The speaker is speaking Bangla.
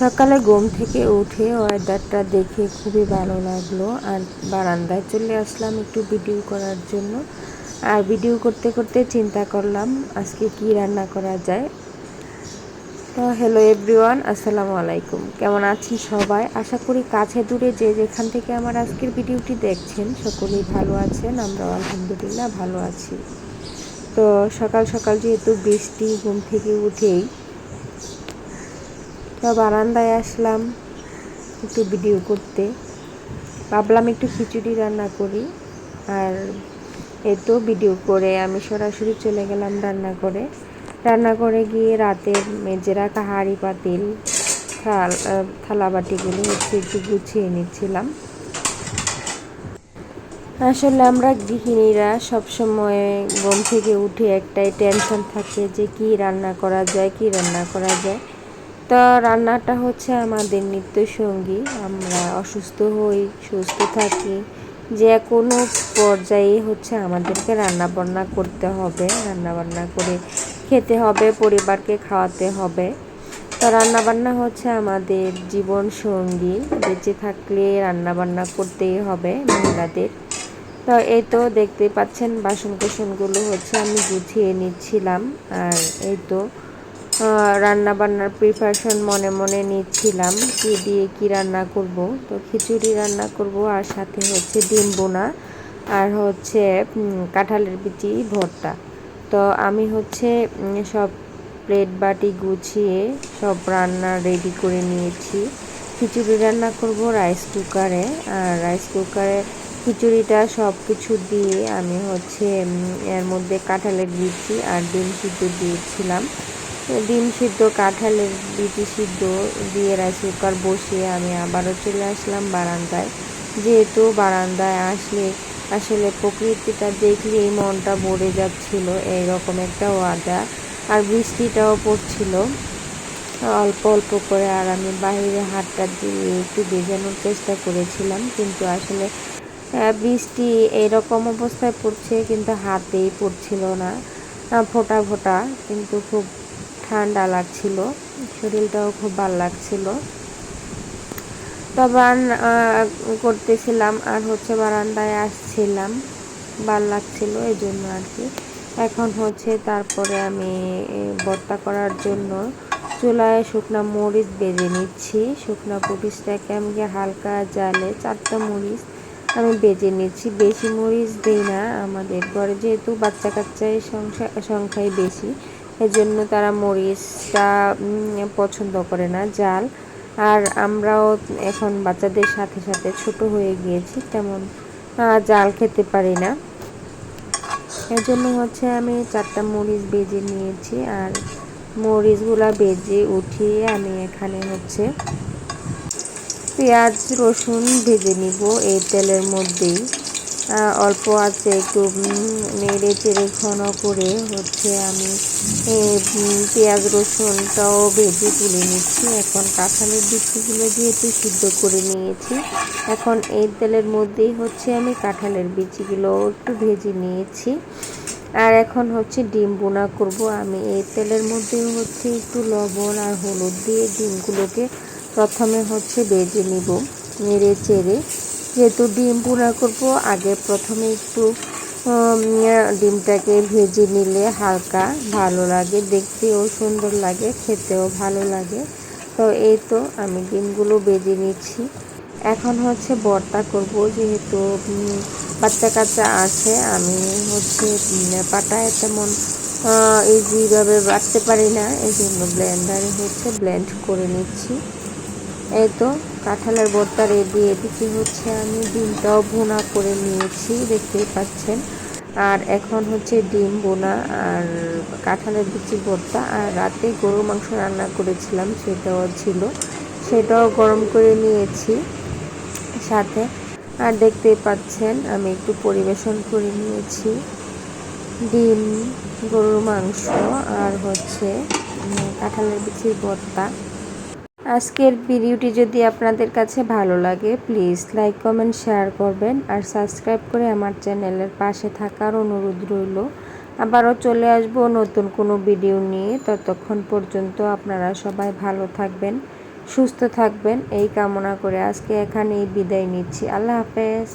সকালে ঘুম থেকে উঠে ওয়েদারটা দেখে খুবই ভালো লাগল আর বারান্দায় চলে আসলাম একটু ভিডিও করার জন্য। আর ভিডিও করতে করতে চিন্তা করলাম আজকে কি রান্না করা যায়। তো হ্যালো এভরিওয়ান আসসালামু আলাইকুম। কেমন আছেন সবাই? আশা করি কাছে দূরে যে যেখান থেকে আমার আজকের ভিডিওটি দেখছেন সকলেই ভালো আছেন, আমরাও আলহামদুলিল্লাহ ভালো আছি। তো সকাল সকাল যেহেতু বৃষ্টি, ঘুম থেকে উঠেই তো বারান্দায় আসলাম একটু ভিডিও করতে। ভাবলাম একটু খিচুড়ি রান্না করি। আর এই তো ভিডিও করে আমি সরাসরি চলে গেলাম রান্না করে। রান্না করে গিয়ে রাতের মেজে রাখা হাঁড়ি, পাতিল, থাল থালা বাটিগুলো হচ্ছে একটু গুছিয়ে নিচ্ছিলাম। আসলে আমরা গৃহিণীরা সবসময় ঘুম থেকে উঠে একটাই টেনশন থাকে যে কি রান্না করা যায়, কি রান্না করা যায়। তো রান্নাটা হচ্ছে আমাদের নিত্য সঙ্গী আমরা অসুস্থ হই, সুস্থ থাকি। যে কোনো পর্যায়ে হচ্ছে আমাদেরকে রান্না বান্না করতে হবে। রান্না বান্না করে খেতে হবে, পরিবারকে খাওয়াতে হবে। তো রান্নাবান্না হচ্ছে আমাদের জীবন সঙ্গী বেঁচে থাকলে রান্নাবান্না করতেই হবে মহিলাদের। তো এই তো দেখতে পাচ্ছেন বাসন কোসনগুলো হচ্ছে আমি গুছিয়ে নিচ্ছিলাম। আর এই তো রান্না বান্নার প্রিপারেশন মনে মনে নিচ্ছিলাম কি দিয়ে কি রান্না করব। তো খিচুড়ি রান্না করব আর সাথে হচ্ছে ডিম বোনা আর হচ্ছে কাঁঠালের বিচি ভর্তা। তো আমি হচ্ছে সব প্লেট বাটি গুছিয়ে সব রান্না রেডি করে নিয়েছি। খিচুড়ি রান্না করব রাইস কুকারে আর রাইস কুকারে খিচুড়িটা সব কিছু দিয়ে আমি হচ্ছে এর মধ্যে কাঁঠালের বিচি আর ডিম সিদ্ধ দিয়েছিলাম। ডিম সিদ্ধ, কাঁঠালের বিচি সিদ্ধ দিয়ে রাইস কুকার বসিয়ে আমি আবারও চলে আসলাম বারান্দায়। যেহেতু বারান্দায় আসলে আসলে প্রকৃতিটা দেখলেই মনটা ভরে যাচ্ছিল, এইরকম একটা ওয়াদা। আর বৃষ্টিটাও পড়ছিল। অল্প অল্প করে আর আমি বাইরে হাতটা দিয়ে একটু ভেজানোর চেষ্টা করেছিলাম, কিন্তু আসলে বৃষ্টি এরকম অবস্থায় পড়ছে, কিন্তু হাতেই পড়ছিল না ফোটা ফোটা। কিন্তু খুব ঠান্ডা লাগছিল, শরীরটাও খুব ভালো লাগছিল। তখন করতেছিলাম আর হচ্ছে বারান্দায় আসছিলাম, ভালো লাগছিল এই জন্য আর কি। এখন হচ্ছে তারপরে আমি বর্তা করার জন্য চুলায় শুকনা মরিচ বেজে নিচ্ছি। শুকনা মরিচটাকে আমি হালকা জালে চারটা মরিচ আমি বেজে নিচ্ছি। বেশি মরিচ দিই না, আমাদের ঘরে যেহেতু বাচ্চা কাচ্চার সংখ্যা, সংখ্যাই বেশি। এজন্য তারা মরিচটা পছন্দ করে না, জাল। আর আমরাও এখন বাচ্চাদের সাথে সাথে ছোট হয়ে গিয়েছি, তেমন জাল খেতে পারি না। এজন্য হচ্ছে আমি চারটা মরিচ বেজে নিয়েছি, আর মরিচগুলা বেজে উঠিয়ে আমি এখানে হচ্ছে পেঁয়াজ, রসুন ভেজে নিব এই তেলের মধ্যেই। অল্প আছে, একটু নেড়ে চেড়ে ঘন করে হচ্ছে আমি পেঁয়াজ, রসুনটাও ভেজে তুলে নিচ্ছি। এখন কাঁঠালের বিচিগুলো যেহেতু সিদ্ধ করে নিয়েছি, এখন এই তেলের মধ্যেই হচ্ছে আমি কাঁঠালের বিচিগুলো একটু ভেজে নিয়েছি। আর এখন হচ্ছে ডিম বোনা করব। আমি এই তেলের মধ্যে হচ্ছে একটু লবণ আর হলুদ দিয়ে ডিমগুলোকে প্রথমে হচ্ছে বেজে নিব, নেড়ে চেড়ে। যেহেতু ডিম পোনা করব, আগে প্রথমে একটু ডিমটাকে ভেজে নিলে হালকা ভালো লাগে, দেখতেও সুন্দর লাগে, খেতেও ভালো লাগে। তো এই তো আমি ডিমগুলো বেজে নিচ্ছি। এখন হচ্ছে বর্তা করব, যেহেতু বাচ্চা কাচ্চা আছে, আমি হচ্ছে পাটায় তেমন ইজিভাবে বাটতে পারি না এই জন্য ব্লেন্ডারে হচ্ছে ব্লেন্ড করে নিচ্ছি। এই তো, কাঁঠালের ভর্তা রেডি এদিকে হচ্ছে আমি ডিমটাও ভুনা করে নিয়েছি, দেখতেই পাচ্ছেন। আর এখন হচ্ছে ডিম বোনা আর কাঁঠালের বিচি ভর্তা। আর রাতে গরুর মাংস রান্না করেছিলাম, সেটাও ছিল। সেটাও গরম করে নিয়েছি সাথে। আর দেখতেই পাচ্ছেন, আমি একটু পরিবেশন করে নিয়েছি। ডিম, গরুর মাংস আর হচ্ছে কাঁঠালের বিচির ভর্তা। আজকের ভিডিওটি যদি আপনাদের কাছে ভালো লাগে প্লিজ লাইক কমেন্ট শেয়ার করবেন আর সাবস্ক্রাইব করে আমার চ্যানেলের পাশে থাকার অনুরোধ রইল। আবারও চলে আসব নতুন কোনো ভিডিও নিয়ে। ততক্ষণ পর্যন্ত আপনারা সবাই ভালো থাকবেন, সুস্থ থাকবেন। এই কামনা করে আজকে এখানেই বিদায় নিচ্ছি। আল্লাহ হাফেজ।